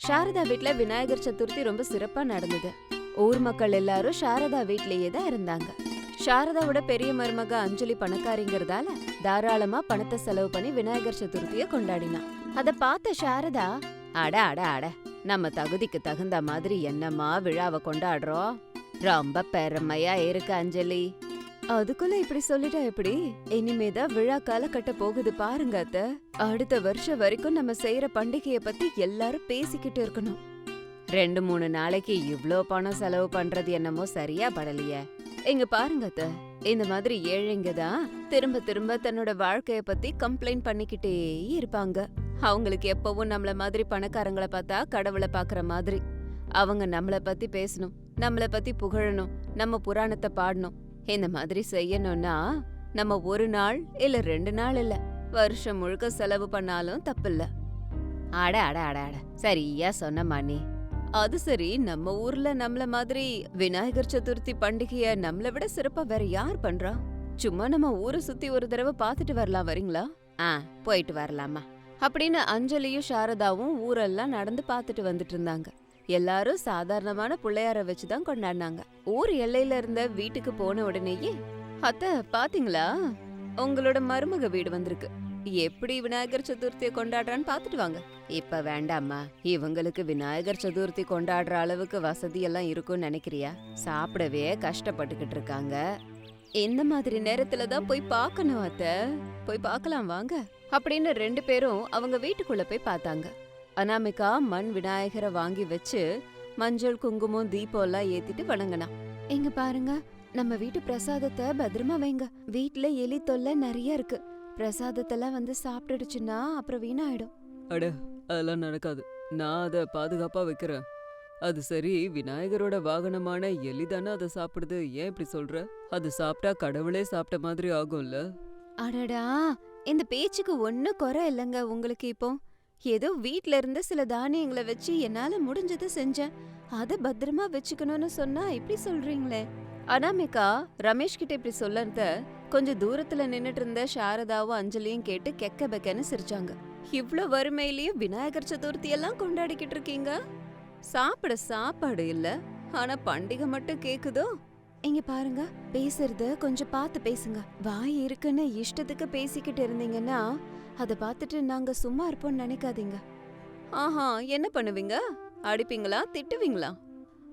சாரதா வீட்ல விநாயகர் சதுர்த்தி ரொம்ப சிறப்பா நடந்தது. ஊர் மக்கள் எல்லாரும் சாரதா வீட்லயே தான் இருந்தாங்க. சாரதாவோட பெரிய மருமக அஞ்சலி பணக்காரிங்கிறதால தாராளமா பணத்தை செலவு பண்ணி விநாயகர் சதுர்த்திய கொண்டாடினா. அத பார்த்த சாரதா அட அட அட நம்ம தகுதிக்கு தகுந்த மாதிரி என்னம்மா விழாவை கொண்டாடுறோம்? ரொம்ப பெருமையா இருக்கு அஞ்சலி. அதுக்குள்ள இப்படி சொல்லிட்டா எப்படி? இனிமேதான் விழா கால கட்ட போகுது பாருங்க அத்த. அடுத்த வருஷம் வரைக்கும் நம்ம செய்யற பண்டிகைய பத்தி எல்லாரும் பேசிக்கிட்டு இருக்கணும். ரெண்டு மூணு நாளைக்கு இவ்ளோ பணம் செலவு பண்றது என்னமோ சரியா படலையே. இங்க பாருங்க அத்த. இந்த மாதிரி ஏழைங்க தான் திரும்ப திரும்ப தன்னோட வாழ்க்கைய பத்தி கம்ப்ளைண்ட் பண்ணிக்கிட்டே இருப்பாங்க. அவங்களுக்கு எப்பவும் நம்மள மாதிரி பணக்காரங்கள பார்த்தா கடவுளை பாக்குற மாதிரி. அவங்க நம்மள பத்தி பேசணும் நம்மள பத்தி புகழணும் நம்ம புராணத்தை பாடணும். இந்த மாதிரி செய்யணும்னா நம்ம ஒரு நாள் இல்ல ரெண்டு நாள் இல்ல. வருஷம் முழுக்க செலவு பண்ணாலும் தப்பில்ல. அட அட அட அட. சரியா சொன்ன நீ அது சரி நம்ம ஊர்ல நம்மள மாதிரி விநாயகர் சதுர்த்தி பண்டிகைய நம்மள விட சிறப்பா வேற யார் பண்றா? சும்மா நம்ம ஊரை சுத்தி ஒரு தடவை பார்த்துட்டு வரலாம் வரீங்களா? ஆ போயிட்டு வரலாமா. அப்படின்னு அஞ்சலியும் சாரதாவும் ஊரெல்லாம் நடந்து பார்த்துட்டு வந்துட்டு இருந்தாங்க. எல்லாரும் சாதாரணமான பிள்ளையார வச்சு தான் கொண்டாடினாங்க. ஊர் எல்லையில இருந்த வீட்டுக்கு போன உடனேயே அத்த பாத்தீங்களா? உங்களோட மருமக வீடு வந்திருக்கு. எப்படி விநாயகர் சதுர்த்தியை கொண்டாடுறான்னு பாத்துட்டு வாங்க. இப்ப வேண்டாமா இவங்களுக்கு விநாயகர் சதுர்த்தி கொண்டாடுற அளவுக்கு வசதி எல்லாம் இருக்கும்னு நினைக்கிறியா? சாப்பிடவே கஷ்டப்பட்டுக்கிட்டு இருக்காங்க. இந்த மாதிரி நேரத்துல தான் போய் பார்க்கணும் அத்த. போய் பார்க்கலாம் வாங்க. அப்படின்னு ரெண்டு பேரும் அவங்க வீட்டுக்குள்ள போய் பார்த்தாங்க. அனாமிகா மண் விநாயகரை வாங்கி வச்சு மஞ்சள் குங்குமம் தீபம் எல்லாம் ஏத்திட்டு வணங்கினா. இங்க பாருங்க நம்ம வீட்டு பிரசாதத்தை பத்திரமா வைங்க. வீட்ல எலி தொல்லை நிறைய இருக்கு. பிரசாதத்தெல்லாம் வந்து சாப்பிட்டுடுச்சுன்னா அப்புறம் வீணாயிடும். அட அதெல்லாம் நடக்காது. நான் அதை பாதுகாப்பா வைக்கிறேன். அது சரி விநாயகரோட வாகனமான எலி தானே அதை சாப்பிடுது. ஏன் இப்படி சொல்ற? அது சாப்பிட்டா கடவுளே சாப்பிட்ட மாதிரி ஆகும்ல. அடடா இந்த பேச்சுக்கு ஒன்னும் குறை இல்லைங்க உங்களுக்கு இப்போ. ஏதோ வீட்ல இருந்து சில தானியங்களை வச்சு என்னால முடிஞ்சதை செஞ்சேன். அத பத்திரமா வச்சுக்கணும்னு சொன்னா இப்படி சொல்றீங்களே. அனாமிகா ரமேஷ் கிட்ட இப்படி சொல்லறத கொஞ்சம் தூரத்துல நின்னுட்டு இருந்த சாரதாவும் அஞ்சலியும் கேட்டு கெக்க பெக்கன்னு சிரிச்சாங்க. இவ்ளோ வறுமையிலயும் விநாயகர் சதுர்த்தி எல்லாம் கொண்டாடிக்கிட்டு இருக்கீங்க? சாப்பிட சாப்பாடு இல்ல ஆனா பண்டிகை மட்டும் கேக்குதோ? இங்க பாருங்க பேசுறத கொஞ்சம் பார்த்து பேசுங்க. வாய் இருக்குன்னு இஷ்டத்துக்கு பேசிக்கிட்டு இருந்தீங்கன்னா அத பார்த்துட்டு நாங்க சும்மா இருப்போம்னு நினைக்காதீங்க. ஆஹா என்ன பண்ணுவீங்க? அடிப்பீங்களா? திட்டுவீங்களா?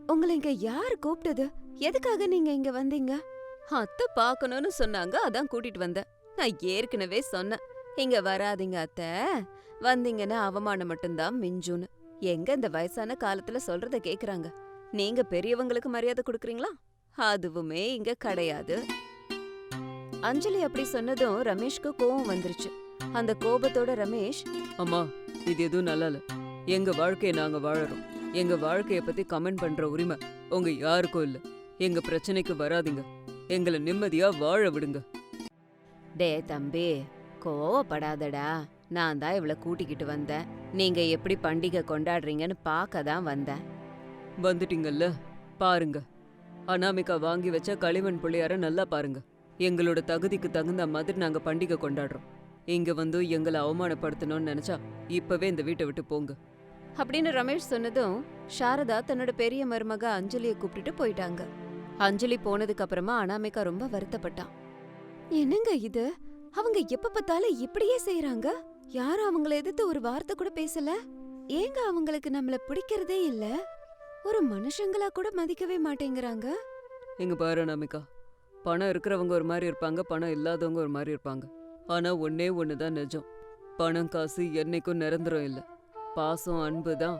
உங்களை இங்க யார் கூப்பிட்டது? எதுக்காக நீங்க இங்க வந்தீங்க? அத்தை பார்க்கணும்னு சொன்னாங்க அதான் கூட்டிட்டு வந்தேன். நான் ஏற்கனவே சொன்னேன். இங்க வராதீங்க அத்தை. வந்தீங்கன்னா அவமானம் மட்டும்தான் மிஞ்சுன்னு எங்க இந்த வயசான காலத்துல சொல்றத கேக்குறாங்க? நீங்க பெரியவங்களுக்கு மரியாதை கொடுக்குறீங்களா? அதுவுமே இங்க கிடையாது. அஞ்சலி அப்படி சொன்னதும் ரமேஷ்க்கு கோவம் வந்துருச்சு. அந்த கோபத்தோட ரமேஷ் அம்மா இது எதுவும் நல்லா இல்ல எங்க வாழ்க்கைய நாங்க வாழறோம். எங்க வாழ்க்கைய பத்தி கமெண்ட் பண்ற உரிமை உங்க யாருக்கும் இல்ல. எங்க பிரச்சனைக்கு வராதீங்க. எங்களை நிம்மதியா வாழ விடுங்க. டே தம்பி கோவப்படாதடா. நான் தான் இவள கூட்டிக்கிட்டு வந்தேன். நீங்க எப்படி பண்டிகை கொண்டாடுறீங்கன்னு பார்க்க தான் வந்தேன். வந்துட்டீங்கல்ல? பாருங்க. அனாமிகா வாங்கி வச்ச களிமண் பிள்ளையார நல்லா பாருங்க. எங்களோட தகுதிக்கு தகுந்த மாதிரி நாங்க பண்டிகை கொண்டாடுறோம். இங்க வந்து எங்களை அவமானப்படுத்தணும்னு நினைச்சா இப்பவே இந்த வீட்டை விட்டு போங்க. அப்படின்னு ரமேஷ் சொன்னதும் சாரதா தன்னோட பெரிய மருமக அஞ்சலிய கூப்பிட்டுட்டு போயிட்டாங்க. அஞ்சலி போனதுக்கு அப்புறமா அனாமிகா ரொம்ப வருத்தப்பட்டான். என்னங்க இது? அவங்க எப்ப பார்த்தாலும் இப்படியே செய்யறாங்க யாரும் அவங்கள எதிர்த்து ஒரு வார்த்தை கூட பேசல? ஏங்க அவங்களுக்கு நம்மள பிடிக்கிறதே இல்ல? ஒரு மனுஷங்களா கூட மதிக்கவே மாட்டேங்கிறாங்க. இங்க பாரு அனாமிகா. பணம் இருக்கிறவங்க ஒரு மாதிரி இருப்பாங்க பணம் இல்லாதவங்க ஒரு மாதிரி இருப்பாங்க. ஆனா ஒன்னே ஒண்ணுதான் நிஜம். பணம் காசு என்னைக்கும் நிரந்தரம் இல்ல. பாசம் அன்பு தான்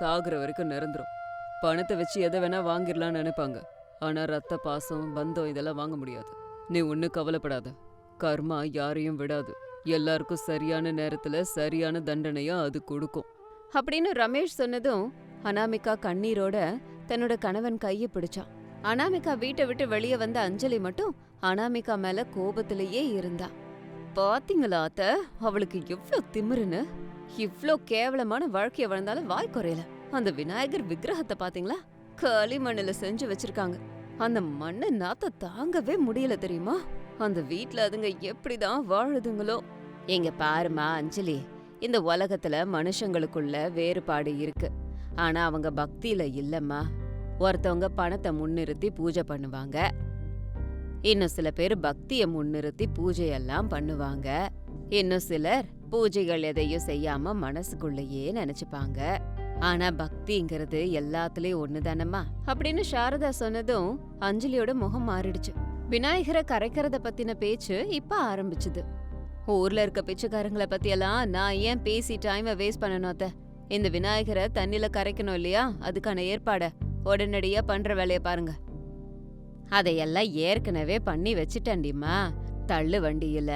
சாகுற வரைக்கும் நிரந்தரம். பணத்தை வச்சு எதை வேணா வாங்கிடலாம்னு நினைப்பாங்க. ஆனா ரத்த பாசம் பந்தம் இதெல்லாம் வாங்க முடியாது. நீ ஒன்றும் கவலைப்படாத. கர்மா யாரையும் விடாது. எல்லாருக்கும் சரியான நேரத்துல சரியான தண்டனையா அது கொடுக்கும். அப்படின்னு ரமேஷ் சொன்னதும் அனாமிகா கண்ணீரோட தன்னோட கணவன் கைய பிடிச்சான். அனாமிகா வீட்டை விட்டு வெளியே வந்த அஞ்சலி மட்டும் அனாமிகா மேல கோபத்திலேயே இருந்தா. பாத்தீங்களா அத்த? அவளுக்கு எவ்ளோ திமிருன்னு? இவ்ளோ கேவலமான வாழ்க்கைய வாழ்ந்தாலும் வாய் குறையல. அந்த விநாயகர் விக்கிரகத்தை பாத்தீங்களா? களிமண்ணுல செஞ்சு வச்சிருக்காங்க. அந்த மண்ணை நாத்த தாங்கவே முடியல தெரியுமா? அந்த வீட்ல அதுங்க எப்படிதான் வாழுதுங்களோ. எங்க பாருமா அஞ்சலி. இந்த உலகத்துல மனுஷங்களுக்குள்ள வேறுபாடு இருக்கு. ஆனா அவங்க பக்தியில இல்லம்மா. ஒருத்தவங்க பணத்தை முன்னிறுத்தி பூஜை பண்ணுவாங்க. இன்னும் சில பேர் பக்தியை முன்னிறுத்தி பூஜையெல்லாம் பண்ணுவாங்க. இன்னும் சிலர் பூஜைகள் எதையும் செய்யாம மனசுக்குள்ளேயே நினைச்சுப்பாங்க. ஆனா பக்திங்கிறது எல்லாத்துலயும் ஒண்ணுதானம்மா? அப்படின்னு சாரதா சொன்னதும் அஞ்சலியோட முகம் மாறிடுச்சு. விநாயகரை கரைக்கிறத பத்தின பேச்சு இப்ப ஆரம்பிச்சுது. ஊர்ல இருக்க பிச்சைக்காரங்கள பத்தியெல்லாம் நான் ஏன் பேசி டைமை வேஸ்ட் பண்ணணும் இந்த விநாயகரை தண்ணில கரைக்கணும் இல்லையா? அதுக்கான ஏற்பாட உடனடியா பண்ற வேலையை பாருங்க. அதையெல்லாம் ஏற்கனவே பண்ணி வச்சிட்டேன்டிம்மா. தள்ளு வண்டியில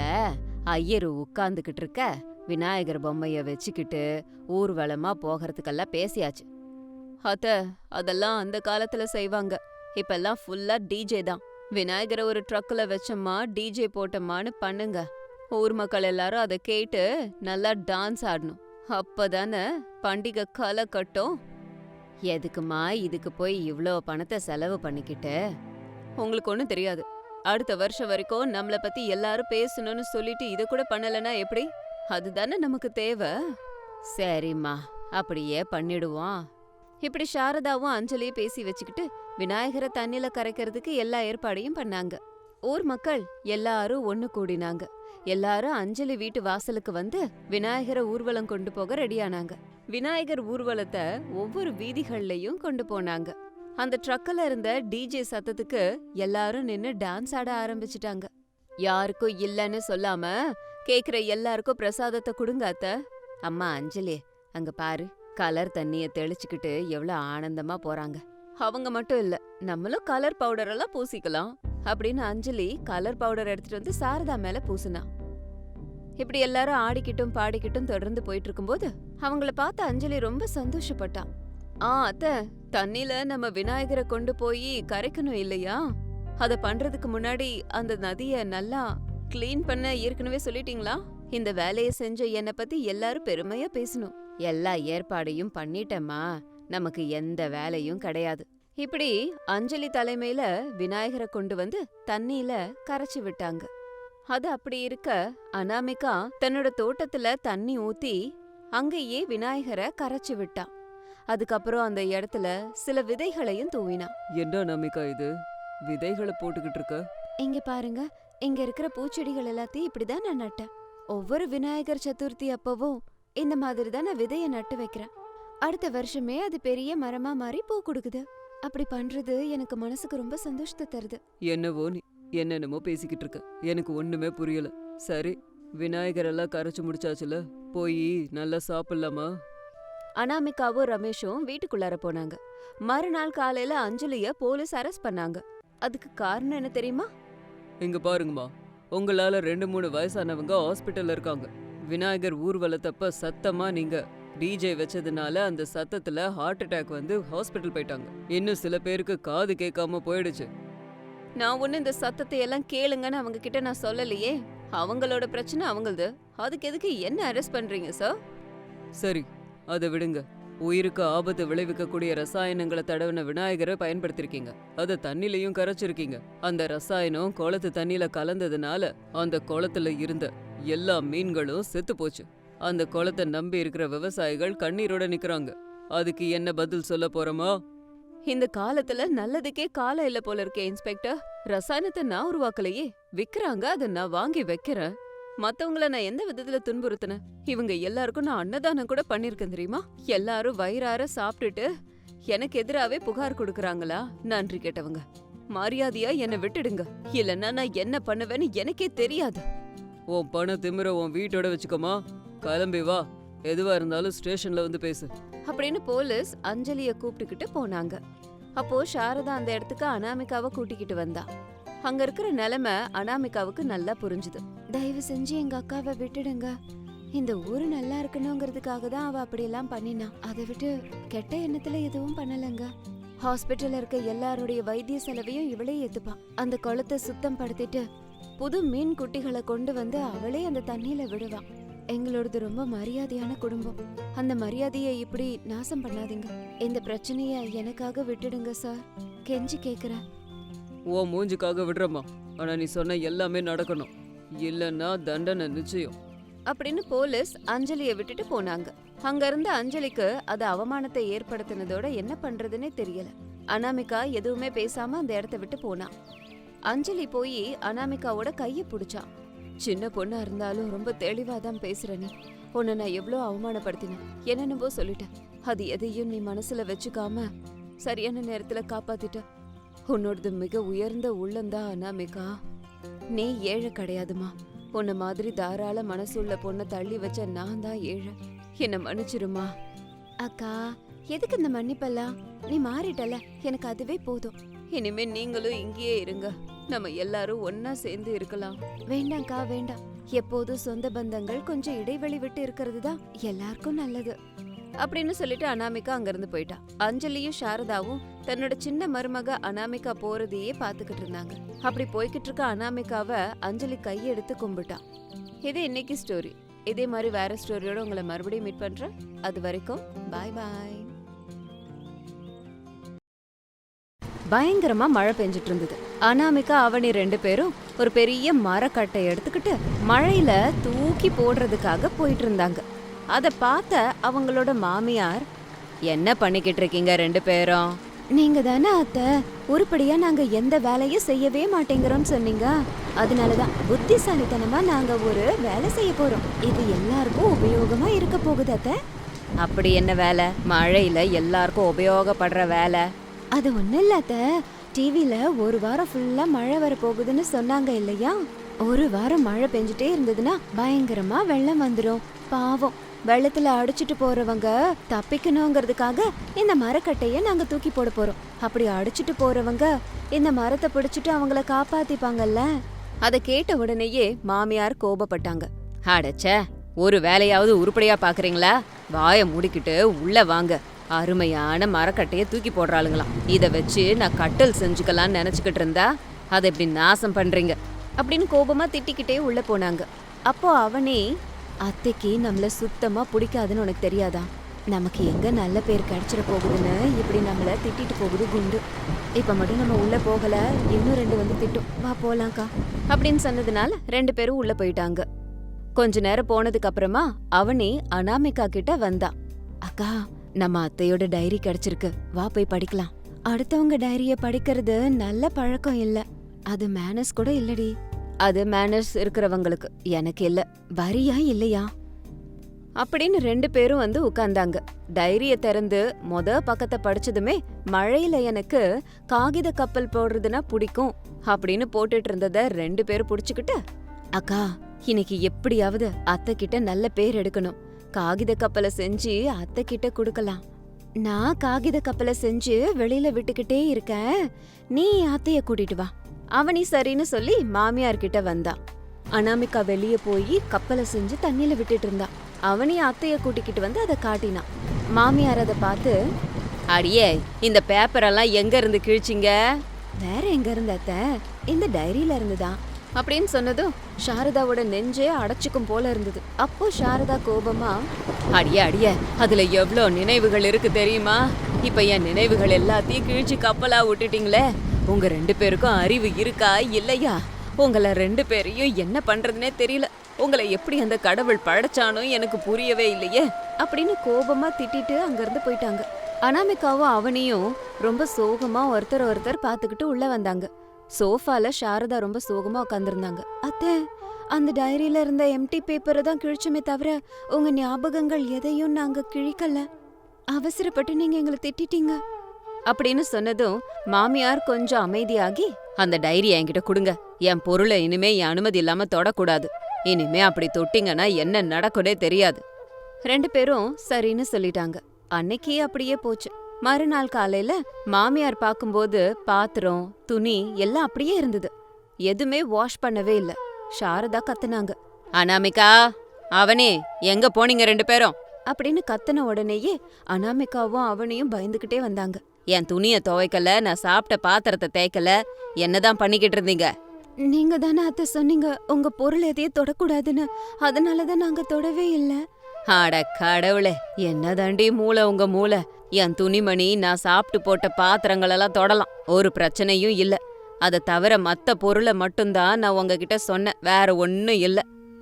ஐயரு உட்கார்ந்துகிட்டு இருக்க விநாயகர் பொம்மைய வச்சுக்கிட்டு ஊர்வலமா போகிறதுக்கெல்லாம் பேசியாச்சு. அத்த அதெல்லாம் அந்த காலத்துல செய்வாங்க. இப்பெல்லாம் ஃபுல்லா டிஜே தான். விநாயகரை ஒரு ட்ரக்ல வச்சோமா டிஜே போட்டோமான்னு பண்ணுங்க. ஊர் மக்கள் எல்லாரும் அதை கேட்டு நல்லா டான்ஸ் ஆடணும். அப்பதானே பண்டிகை களை கட்டும் எதுக்குமா இதுக்கு போய் இவ்ளோ பணத்தை செலவு பண்ணிக்கிட்டு? உங்களுக்கு ஒன்றும் தெரியாது. அடுத்த வருஷம் வரைக்கும் நம்மள பத்தி எல்லாரும் பேசணும்னு சொல்லிட்டு இதை கூட பண்ணலனா எப்படி? அதுதானே நமக்கு தேவை. சரிம்மா அப்படியே பண்ணிடுவோம். இப்படி சாரதாவும் அஞ்சலியும் பேசி வச்சுக்கிட்டு விநாயகரை தண்ணில கரைக்கிறதுக்கு எல்லா ஏற்பாடையும் பண்ணாங்க. ஊர் மக்கள் எல்லாரும் ஒன்று கூடினாங்க. எல்லாரும் அஞ்சலி வீட்டு வாசலுக்கு வந்து விநாயகரை ஊர்வலம் கொண்டு போக ரெடியானாங்க. விநாயகர் ஊர்வலத்தை ஒவ்வொரு வீதிகள்லயும் கொண்டு போனாங்க. அந்த ட்ரக்கில் இருந்த டிஜே சத்தத்துக்கு எல்லாரும் நின்னு டான்ஸ் ஆட ஆரம்பிச்சிட்டாங்க. யாருக்கும் இல்லன்னு சொல்லாம கேக்குற எல்லாருக்கும் பிரசாதத்தை கொடுங்க அத்த. அம்மா அஞ்சலி அங்க பாரு கலர் தண்ணிய தெளிச்சுக்கிட்டு எவ்வளவு ஆனந்தமா போறாங்க. அவங்க மட்டும் இல்ல நம்மளும் கலர் பவுடர் எல்லாம் பூசிக்கலாம் அப்படின்னு அஞ்சலி கலர் பவுடர் எடுத்துட்டு வந்து சாரதா மேல பூசினா. இப்படி எல்லாரும் ஆடிக்கிட்டும் பாடிக்கிட்டும் தொடர்ந்து போயிட்டு இருக்கும்போது அவங்கள பார்த்து அஞ்சலி ரொம்ப சந்தோஷப்பட்டான் ஆ அத்த. தண்ணில நம்ம விநாயகரை கொண்டு போய் கரைக்கணும் இல்லையா? அத பண்றதுக்கு முன்னாடி அந்த நதிய நல்லா கிளீன் பண்ண ஏற்கனவே சொல்லிட்டீங்களா? இந்த வேலைய செஞ்ச என்னை பத்தி எல்லாரும் பெருமையா பேசணும். எல்லா ஏற்பாடையும் பண்ணிட்டேம்மா. நமக்கு எந்த வேலையும் கிடையாது. இப்படி அஞ்சலி தலைமையில விநாயகரை கொண்டு வந்து தண்ணியில கரைச்சு விட்டாங்க. அது அப்படி இருக்க அனாமிகா தன்னோட தோட்டத்துல தண்ணி ஊத்தி அங்கேயே விநாயகரை கரைச்சு விட்டான் அதுக்கப்புறம் அந்த இடத்துல சில விதைகளையும் தூவினா என்ன நமிகா இது? விதைகளை போட்டுக்கிட்டு இருக்க? இங்க பாருங்க இங்க இருக்கிற பூச்செடிகள் எல்லாத்தையும் இப்படிதான் நான் நட்டேன். ஒவ்வொரு விநாயகர் சதுர்த்தி அப்பவும் இந்த மாதிரி தான் நான் விதைய நட்டு வைக்கிறேன். அடுத்த வருஷமே அது பெரிய மரமா மாறி பூ கொடுக்குது. அப்படி பண்றது எனக்கு மனசுக்கு ரொம்ப சந்தோஷத்தை தருது. என்னவோ நீ என்னென்னமோ பேசிக்கிட்டு இருக்க. எனக்கு ஒண்ணுமே புரியல. சரி விநாயகர் எல்லாம் கரைச்சு முடிச்சாச்சுல? போய் நல்லா சாப்பிடலாமா? அனாமிகாவும் ரமேஷும் வீட்டுக்குள்ளார போனாங்க. மறுநாள் காலையில அஞ்சலிய போலீஸ் அரெஸ்ட் பண்ணாங்க. அதுக்கு காரணம் என்ன தெரியுமா? இங்க பாருங்கம்மா. உங்களால ரெண்டு மூணு வயசானவங்க ஹாஸ்பிட்டல்ல இருக்காங்க. விநாயகர் ஊர்வலத்தப்ப சத்தமா நீங்க டிஜே வச்சதுனால அந்த சத்தத்துல ஹார்ட் அட்டாக் வந்து ஹாஸ்பிட்டல் போயிட்டாங்க. இன்னும் சில பேருக்கு காது கேட்காம போயிடுச்சு. நான் ஒண்ணு இந்த சத்தத்தை எல்லாம் கேளுங்கன்னு அவங்க கிட்ட நான் சொல்லலையே. அவங்களோட பிரச்சனை அவங்களது. அதுக்கு எதுக்கு என்ன அரெஸ்ட் பண்றீங்க சார் சரி அதை விடுங்க. உயிருக்கு ஆபத்து விளைவிக்கக்கூடிய ரசாயனங்களை தடவின விநாயகரை பயன்படுத்திருக்கீங்க. அதை தண்ணிலையும் கரைச்சிருக்கீங்க. அந்த ரசாயனம் குளத்து தண்ணியில கலந்ததுனால அந்த குளத்துல இருந்த எல்லா மீன்களும் செத்து போச்சு. அந்த குளத்தை நம்பி இருக்கிற விவசாயிகள் கண்ணீரோட நிக்கறாங்க. அதுக்கு என்ன பதில் சொல்ல போறோமா? இந்த காலத்துல நல்லதுக்கே காலம் இல்ல போல இருக்கே இன்ஸ்பெக்டர். ரசாயனத்தை நான் உருவாக்கலையே. விக்கிறாங்க அதை நான் வாங்கி வைக்கிறேன். மத்தவங்கள நான் எந்த விதத்துல துன்புறுத்தினேன்? இவங்க எல்லாருக்கும் நான் அன்னதானம் கூட பண்ணிருக்கேன் தெரியுமா? எல்லாரும் வயிறார சாப்பிட்டுட்டு எனக்கு எதிராவே புகார் கொடுக்கறாங்களா? நன்றி கேட்டவங்க. மரியாதையா என்னை விட்டுடுங்க. இல்லன்னா நான் என்ன பண்ணுவேன்னு எனக்கே தெரியாது. உன் பண திமிர உன் வீட்டோட வச்சுக்கோமா. கிளம்பி வா. எதுவா இருந்தாலும் ஸ்டேஷன்ல வந்து பேசு. அப்படின்னு போலீஸ் அஞ்சலிய கூப்பிட்டுக்கிட்டு போனாங்க. அப்போ சாரதா அந்த இடத்துக்கு அனாமிகாவை கூட்டிக்கிட்டு வந்தா. அங்க இருக்கிற நிலைமை அனாமிகாவுக்கு நல்லா புரிஞ்சுது. தயவு செஞ்சு எங்க அக்காவை விட்டுடுங்க. இந்த ஊரு நல்லா இருக்கணுங்கிறதுக்காக தான் அவ அப்படியெல்லாம் பண்ணினா. அதை விட்டு கெட்ட எண்ணத்துல எதுவும் பண்ணலங்க. ஹாஸ்பிட்டல்ல இருக்க எல்லாருடைய வைத்திய செலவையும் இவளே ஏத்துப்பா. அந்த குளத்தை சுத்தம் படுத்திட்டு புது மீன் குட்டிகளை கொண்டு வந்து அவளே அந்த தண்ணியில விடுவா. எங்களோடது ரொம்ப மரியாதையான குடும்பம். அந்த மரியாதையை இப்படி நாசம் பண்ணாதீங்க. இந்த பிரச்சனைய எனக்காக விட்டுடுங்க சார். கெஞ்சி கேக்குறேன். ஓ மூஞ்சுக்காக விடுறம்மா. ஆனா நீ சொன்ன எல்லாமே நடக்கணும். இல்லைன்னா தண்டனை நிச்சயம். அப்படின்னு போலீஸ் அஞ்சலிய விட்டுட்டு போனாங்க. அங்க இருந்த அஞ்சலிக்கு அது அவமானத்தை ஏற்படுத்தினதோட என்ன பண்றதுன்னே தெரியல. அனாமிகா எதுவுமே பேசாம அந்த இடத்த விட்டு போனா. அஞ்சலி போய் அனாமிகாவோட கைய பிடிச்சான். சின்ன பொண்ணா இருந்தாலும் ரொம்ப தெளிவா தான் பேசுற நீ. உன்னை நான் எவ்வளோ அவமானப்படுத்தினேன்? என்னென்னவோ சொல்லிட்டேன். அது எதையும் நீ மனசுல வச்சுக்காம சரியான நேரத்துல காப்பாத்திட்ட. உன்னோடது மிக உயர்ந்த உள்ளந்தான் அனாமிகா. நீ ஏழை கிடையாதுமா. உன்ன மாதிரி தாராள மனசுள்ள பொண்ணை தள்ளி வச்ச நான் தான் ஏழை. என்ன மன்னிச்சிருமா? அக்கா எதுக்கு இந்த மன்னிப்பெல்லாம்? நீ மாறிட்டல எனக்கு அதுவே போதும். இனிமே நீங்களும் இங்கேயே இருங்க. நம்ம எல்லாரும் ஒன்னா சேர்ந்து இருக்கலாம். வேண்டாம்க்கா வேண்டாம். எப்போதும் சொந்த பந்தங்கள் கொஞ்சம் இடைவெளி விட்டு இருக்கிறது தான் எல்லாருக்கும் நல்லது. அப்படின்னு சொல்லிட்டு அனாமிகா அங்கிருந்து போயிட்டா. அஞ்சலியும் சாரதாவும் தன்னோட சின்ன மருமக அனாமிகா போறதையே பாத்துக்கிட்டு இருந்தாங்க. அப்படி போய்கிட்டு இருக்க அனாமிகாவை அஞ்சலி கையெடுத்து கும்பிட்டான் இது இன்னைக்கு ஸ்டோரி இதே மாதிரி வேற ஸ்டோரியோட உங்களை மறுபடியும் மீட் பண்றேன். அது வரைக்கும் பாய் பாய் பயங்கரமா மழை பெஞ்சிட்டு இருந்தது. அனாமிகா அவனி ரெண்டு பேரும் ஒரு பெரிய மரக்கட்டை எடுத்துக்கிட்டு மழையில தூக்கி போடுறதுக்காக போயிட்டு இருந்தாங்க. அதை பார்த்த அவங்களோட மாமியார் என்ன பண்ணிக்கிட்டு இருக்கீங்க ரெண்டு பேரும்? நீங்க தானே அத்த? உருப்படியா நாங்க எந்த வேலையும் செய்யவே மாட்டேங்கிறோம்னு சொன்னீங்க. அதனாலதான் புத்திசாலித்தனமா நாங்க ஒரு வேலை செய்ய போறோம். இது எல்லாருக்கும் உபயோகமா இருக்க போகுது அத்த. அப்படி என்ன வேலை? மழையில எல்லாருக்கும் உபயோகப்படுற வேலை. அது ஒண்ணும் இல்ல அத்த. டிவில ஒரு வாரம் ஃபுல்லா மழை வர போகுதுன்னு சொன்னாங்க இல்லையா? ஒரு வாரம் மழை பெஞ்சிட்டே இருந்ததுன்னா பயங்கரமா வெள்ளம் வந்துரும். பாவம். வெள்ளத்துல அடிச்சிட்டு போறவங்க தப்பிக்கணுங்கிறதுக்காக இந்த மரக்கட்டைய நாங்க தூக்கி போட போறோம். அப்படி அடிச்சிட்டு போறவங்க இந்த மரத்தை பிடிச்சிட்டு அவங்கள காப்பாத்திப்பாங்கல்ல? அத கேட்ட உடனேயே மாமியார் கோபப்பட்டாங்க. அடச்ச ஒரு வேலையாவது உருப்படியா பாக்குறீங்களா? வாய மூடிக்கிட்டு உள்ள வாங்க. அருமையான மரக்கட்டைய தூக்கி போடுறாளுங்களாம். இத வச்சு நான் கட்டல் செஞ்சுக்கலாம்னு நினைச்சுக்கிட்டு இருந்தா அதை இப்படி நாசம் பண்றீங்க. அப்படின்னு கோபமா திட்டிக்கிட்டே உள்ள போனாங்க. அப்போ அவனே அத்தைக்கு நம்மள சுத்தமா பிடிக்காதுன்னு உனக்கு தெரியாதா? நமக்கு எங்க நல்ல பேர் கிடைச்சிட போகுதுன்னு இப்படி நம்மள திட்டிட்டு போகுது குண்டு. இப்ப மட்டும் நம்ம உள்ள போகல இன்னும் ரெண்டு வந்து திட்டும். வா போலாம்க்கா. அப்படின்னு சொன்னதுனால ரெண்டு பேரும் உள்ள போயிட்டாங்க. கொஞ்ச நேரம் போனதுக்கு அப்புறமா அவனே அனாமிகா கிட்ட வந்தா. அக்கா நம்ம அத்தையோட டைரி கிடைச்சிருக்கு. வா போய் படிக்கலாம். அடுத்தவங்க டைரிய படிக்கிறது நல்ல பழக்கம் இல்ல. அது மேனஸ் கூட இல்லடி. அது மேனர்ஸ் இருக்கிறவங்களுக்கு. எனக்கு இல்லை. வரியா இல்லையா? அப்படின்னு ரெண்டு பேரும் வந்து உட்கார்ந்தாங்க. டைரிய திறந்து மொத பக்கத்தை படிச்சதுமே மழையில எனக்கு காகித கப்பல் போடுறதுனா பிடிக்கும் அப்படின்னு போட்டுட்டு இருந்தத ரெண்டு பேரும் புடிச்சுக்கிட்டு அக்கா இன்னைக்கு எப்படியாவது அத்தை கிட்ட நல்ல பேர் எடுக்கணும். காகித கப்பலை செஞ்சு அத்தை கிட்ட கொடுக்கலாம். நான் காகித கப்பலை செஞ்சு வெளியில விட்டுக்கிட்டே இருக்கேன். நீ அத்தைய கூட்டிட்டு வா. அவனி சரின்னு சொல்லி மாமியார் கிட்ட வந்தா. அனாமிகா வெளியே போய் கப்பலை செஞ்சு தண்ணியில விட்டுட்டு இருந்தா. அவனி அத்தைய கூட்டிக்கிட்டு வந்து அதை காட்டினான் மாமியார் அதை பார்த்து அடியே இந்த பேப்பரெல்லாம் எங்க இருந்து கிழிச்சிங்க? வேற எங்க இருந்த அத்தை? இந்த டைரியில இருந்துதான் அப்படின்னு சொன்னதும் சாரதாவோட நெஞ்சே அடைச்சுக்கும் போல இருந்தது. அப்போ சாரதா கோபமா அடிய அடிய அதுல எவ்வளோ நினைவுகள் இருக்கு தெரியுமா? இப்ப என் நினைவுகள் எல்லாத்தையும் கிழிச்சு கப்பலா விட்டுட்டீங்களே? உங்க ரெண்டு பேருக்கும் அறிவு இருக்கா இல்லையா? உங்களை ரெண்டு பேரையும் என்ன பண்றதுனே தெரியல. உங்களை எப்படி அந்த கடவுள் படைச்சானோ எனக்கு புரியவே இல்லையே அப்படின்னு கோபமா திட்டிட்டு அங்கிருந்து போயிட்டாங்க. அனாமிகாவும் அவனையும் ரொம்ப சோகமா ஒருத்தர் ஒருத்தர் பார்த்துக்கிட்டு உள்ள வந்தாங்க. சோஃபால சாரதா ரொம்ப சோகமா உட்காந்துருந்தாங்க அத்தை அந்த டைரியில இருந்த எம்டி பேப்பரை தான் கிழிச்சுமே தவிர உங்க ஞாபகங்கள் எதையும் நாங்க கிழிக்கல. அவசரப்பட்டு நீங்க எங்களை திட்டிட்டீங்க. அப்படின்னு சொன்னதும் மாமியார் கொஞ்சம் அமைதியாகி அந்த டைரி என்கிட்ட கொடுங்க. என் பொருளை இனிமே என் அனுமதி இல்லாம தொடக்கூடாது. இனிமே அப்படி தொட்டிங்கன்னா என்ன நடக்குனே தெரியாது. ரெண்டு பேரும் சரின்னு சொல்லிட்டாங்க. அன்னைக்கு அப்படியே போச்சு. மறுநாள் காலையில மாமியார் பார்க்கும்போது பாத்திரம் துணி எல்லாம் அப்படியே இருந்தது. எதுவுமே வாஷ் பண்ணவே இல்ல. சாரதா கத்துனாங்க. அனாமிகா அவனே எங்க போனீங்க ரெண்டு பேரும்? அப்படின்னு கத்துன உடனேயே அனாமிகாவும் அவனையும் பயந்துகிட்டே வந்தாங்க. என் துணிய துவைக்கல நான் சாப்பிட்ட பாத்திரத்தை தேய்க்கல. என்னதான் பண்ணிக்கிட்டு இருந்தீங்க? நீங்க தானே அத்தை சொன்னீங்க உங்க பொருள் எதையும் தொடக்கூடாதுன்னு. அதனாலதான் நாங்க தொடவே இல்ல. அட கடவுளே என்னதாண்டி மூளை உங்க மூளை? என் துணிமணி நான் சாப்பிட்டு போட்ட பாத்திரங்களெல்லாம் தொடலாம். ஒரு பிரச்சனையும் இல்ல. அதை தவிர மத்த பொருளை மட்டும்தான் நான் உங்ககிட்ட சொன்னேன். வேற ஒன்னும் இல்ல.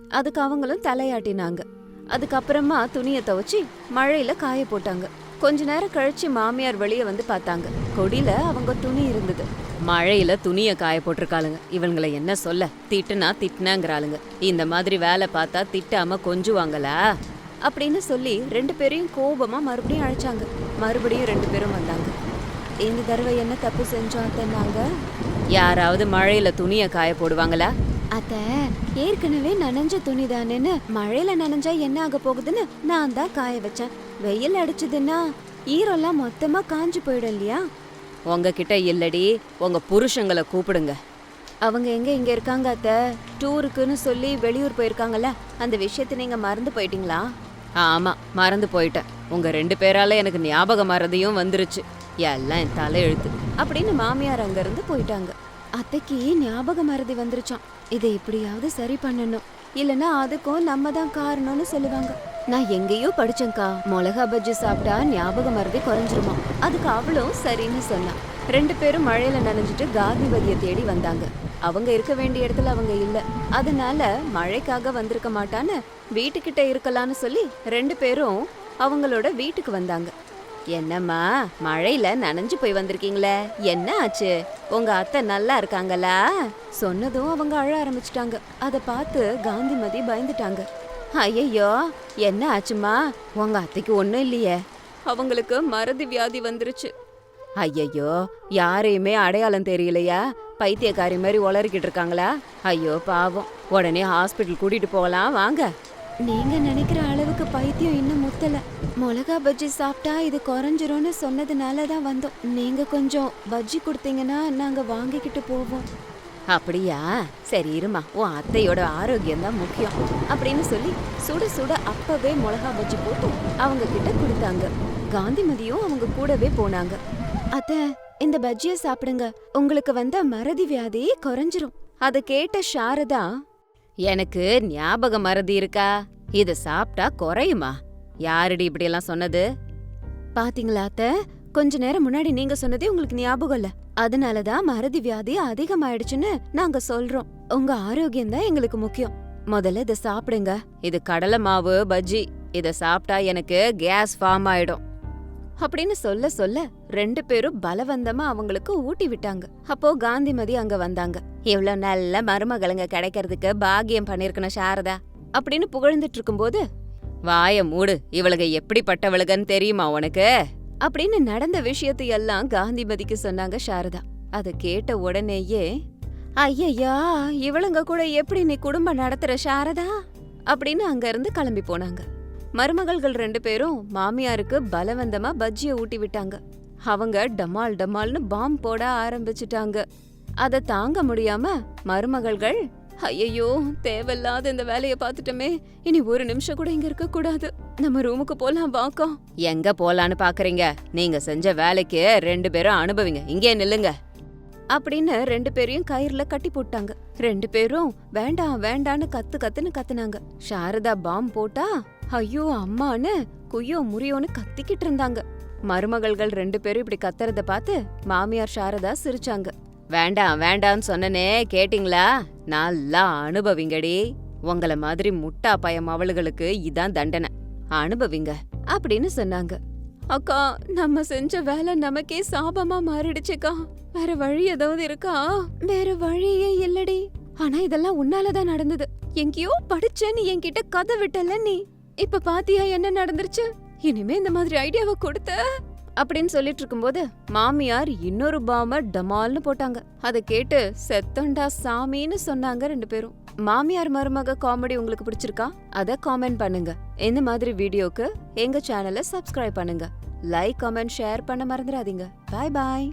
அதுக்கு அவங்களும் தலையாட்டினாங்க. அதுக்கப்புறமா துணியை துவைச்சி மழையில காய போட்டாங்க. கொஞ்ச நேரம் கழிச்சு மாமியார் வெளியே வந்து பார்த்தாங்க. கொடியில அவங்க துணி இருந்தது. மழையில துணியை காய போட்டிருக்காளுங்க. இவங்களை என்ன சொல்ல? திட்டுனா திட்டுனாங்கிறாளுங்க. இந்த மாதிரி வேலை பார்த்தா திட்டாம கொஞ்சுவாங்களா? அப்படின்னு சொல்லி ரெண்டு பேரையும் கோபமா மறுபடியும் அழைச்சாங்க. மறுபடியும் ரெண்டு பேரும் வந்தாங்க. இந்த தடவை என்ன தப்பு செஞ்சோம் நாங்க யாராவது மழையில துணியை காய போடுவாங்களா? அத்த ஏற்கனவே நனைஞ்ச துணி தானேன்னு மழையில நனைஞ்சா என்ன ஆக போகுதுன்னு நான் தான் காய வச்சேன். வெயில் அடிச்சதுன்னா ஈரம்லாம் மொத்தமா காஞ்சு போயிடும் இல்லையா? உங்ககிட்ட இல்லடி உங்க புருஷங்களை கூப்பிடுங்க. அவங்க எங்க இங்க இருக்காங்க அத்த? டூருக்குன்னு சொல்லி வெளியூர் போயிருக்காங்கல்ல அந்த விஷயத்தை நீங்க மறந்து போயிட்டீங்களா? ஆமா மறந்து போயிட்டேன். உங்க ரெண்டு பேரால எனக்கு ஞாபகம் மறதியும் வந்துருச்சு. எல்லாம் என் தலையெழுத்து. அப்படின்னு மாமியார் அங்க இருந்து போயிட்டாங்க. அத்தைக்கு ஞாபக மறதி வந்துருச்சான் இதை எப்படியாவது சரி பண்ணணும். இல்லனா அதுக்கும் நம்ம தான் காரணம்னு சொல்லுவாங்க. நான் எங்கேயோ படிச்சேன்க்கா. மிளகா பஜ்ஜி சாப்பிட்டா ஞாபக மறதி குறைஞ்சிருமா அதுக்கு அவளும் சரின்னு சொன்னான். ரெண்டு பேரும் மழையில நனைஞ்சிட்டு காந்திபதியை தேடி வந்தாங்க. அவங்க இருக்க வேண்டிய இடத்துல அவங்க இல்ல. அதனால மழைக்காக வந்திருக்க மாட்டான்னு வீட்டுக்கிட்ட இருக்கலாம்னு சொல்லி ரெண்டு பேரும் அவங்களோட வீட்டுக்கு வந்தாங்க. என்னம்மா மழையில நனைஞ்சு போய் வந்திருக்கீங்களே. என்ன ஆச்சு? உங்க அத்தை நல்லா இருக்காங்களா? சொன்னதும் அவங்க அழ ஆரம்பிச்சிட்டாங்க. அதை பார்த்து காந்திமதி பயந்துட்டாங்க. ஐயையோ என்ன ஆச்சுமா உங்க அத்தைக்கு ஒன்றும் இல்லையே. அவங்களுக்கு மறதி வியாதி வந்துருச்சு. ஐயையோ யாரையுமே அடையாளம் தெரியலையா? பைத்தியக்காரி மாதிரி உளறிக்கிட்டு இருக்காங்களா? ஐயோ பாவம். உடனே ஹாஸ்பிட்டல் கூட்டிட்டு போகலாம் வாங்க. நீங்க நினைக்கிற அளவுக்கு பைத்தியம் இன்னும் முத்தலை. மிளகா பஜ்ஜி சாப்பிட்டா இது குறைஞ்சிரும்னு சொன்னதுனால தான் வந்தோம். நீங்க கொஞ்சம் பஜ்ஜி கொடுத்தீங்கன்னா நாங்க வாங்கிக்கிட்டு போவோம். அப்படியா? சரி இருமா. உன் அத்தையோட ஆரோக்கியம் தான் முக்கியம். அப்படின்னு சொல்லி சுட சுட அப்பவே மிளகா பஜ்ஜி போட்டு அவங்க கிட்ட கொடுத்தாங்க. காந்திமதியும் அவங்க கூடவே போனாங்க. அத்தை இந்த பஜ்ஜிய சாப்பிடுங்க. உங்களுக்கு வந்த மறதி வியாதி குறைஞ்சிரும். அத கேட்ட சாரதா எனக்கு ஞாபக மறதி இருக்கா? இத சாப்பிட்டா குறையுமா? யாரடி இப்படி எல்லாம் சொன்னது? பாத்தீங்களா அத்த? கொஞ்ச நேரம் முன்னாடி நீங்க சொன்னதே உங்களுக்கு ஞாபகம் இல்ல. அதனாலதான் மறதி வியாதி அதிகமாயிடுச்சுன்னு நாங்க சொல்றோம். உங்க ஆரோக்கியம் தான் எங்களுக்கு முக்கியம். முதல்ல இத சாப்பிடுங்க. இது கடலை மாவு பஜ்ஜி. இத சாப்பிட்டா எனக்கு கேஸ் ஃபார்ம் ஆயிடும். அப்படின்னு சொல்ல சொல்ல ரெண்டு பேரும் பலவந்தமா அவங்களுக்கு ஊட்டி விட்டாங்க. அப்போ காந்திமதி அங்க வந்தாங்க. இவ்வளவு நல்ல மருமகளுங்க கிடைக்கிறதுக்கு பாக்கியம் பண்ணிருக்கணும் சாரதா. அப்படின்னு புகழ்ந்துட்டு இருக்கும்போது வாய மூடு. இவளுக எப்படிப்பட்டவளுகன்னு தெரியுமா உனக்கு? அப்படின்னு நடந்த விஷயத்தை எல்லாம் காந்திமதிக்கு சொன்னாங்க சாரதா. அதை கேட்ட உடனேயே ஐயையா இவளுங்க கூட எப்படி நீ குடும்பம் நடத்துற சாரதா? அப்படின்னு அங்கிருந்து கிளம்பி போனாங்க. மருமகள்கள் ரெண்டு பேரும் மாமியாருக்கு பலவந்தமா பஜ்ஜிய ஊட்டி விட்டாங்க. அவங்க டமால் டமால்னு பாம் போட ஆரம்பிச்சிட்டாங்க. அதை தாங்க முடியாம மருமகள்கள் ஐயையோ தேவையில்லாத இந்த வேலைய பார்த்துட்டோமே. இனி ஒரு நிமிஷம் கூட இங்க இருக்க கூடாது. நம்ம ரூமுக்கு போலாம் வாக்கம் எங்க போலான்னு பாக்குறீங்க? நீங்க செஞ்ச வேலைக்கு ரெண்டு பேரும் அனுபவிங்க. இங்கே நில்லுங்க. அப்படின்னு ரெண்டு பேரையும் கயிறுல கட்டி போட்டாங்க. ரெண்டு பேரும் வேண்டாம் வேண்டான்னு கத்து கத்துன்னு கத்துனாங்க. சாரதா பாம் போட்டா ஐயோ அம்மான்னு குய்யோ முறியோன்னு கத்திக்கிட்டு இருந்தாங்க. மருமகள்கள் ரெண்டு பேரும் இப்படி கத்துறத பார்த்து மாமியார் சாரதா சிரிச்சாங்க. வேண்டாம் வேண்டாம்னு சொன்னனே கேட்டிங்களா? நல்லா அனுபவிங்கடி. உங்கள மாதிரி முட்டா பயம் அவளுகளுக்கு இதான் தண்டனை. அனுபவிங்க அப்படின்னு சொன்னாங்க. அக்கா நம்ம செஞ்ச வேலை நமக்கே சாபமா மாறிடுச்சுக்கா. வேற வழி ஏதாவது இருக்கா? வேற வழியே இல்லடி. ஆனா இதெல்லாம் உன்னாலதான் நடந்தது. எங்கேயோ படிச்சேன்னு என்கிட்ட கதை விட்டல நீ. இப்ப பாத்தியா என்ன நடந்துருச்சு? இனிமே இந்த மாதிரி ஐடியாவை கொடுத்த? அப்படின்னு சொல்லிட்டு இருக்கும்போது மாமியார் இன்னொரு பாம டமால்னு போட்டாங்க. அதை கேட்டு செத்தண்டா சாமின்னு சொன்னாங்க ரெண்டு பேரும். மாமியார் மருமக காமெடி உங்களுக்கு பிடிச்சிருக்கா? அத காமெண்ட் பண்ணுங்க. இந்த மாதிரி வீடியோக்கு எங்க சேனலை சப்ஸ்கிரைப் பண்ணுங்க. லைக் கமெண்ட் ஷேர் பண்ண மறந்துடாதீங்க. பாய் பாய்